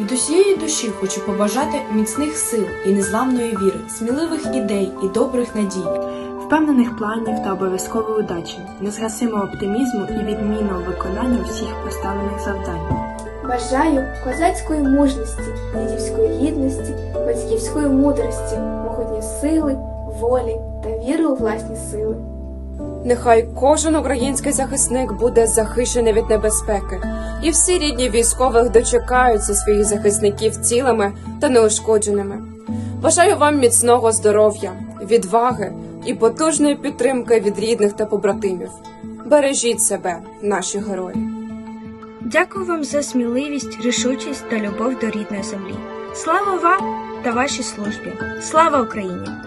Від усієї душі хочу побажати міцних сил і незламної віри, сміливих ідей і добрих надій. впевнених планів та обов'язкової удачі, незгасимого оптимізму і відмінного виконання всіх поставлених завдань. Бажаю козацької мужності, дідівської гідності, батьківської мудрості, могутньої сили, волі та віри у власні сили. Нехай кожен український захисник буде захищений від небезпеки, і всі рідні військових дочекаються своїх захисників цілими та неушкодженими. Бажаю вам міцного здоров'я, відваги і потужної підтримки від рідних та побратимів. Бережіть себе, наші герої. Дякую вам за сміливість, рішучість та любов до рідної землі. Слава вам та вашій службі! Слава Україні!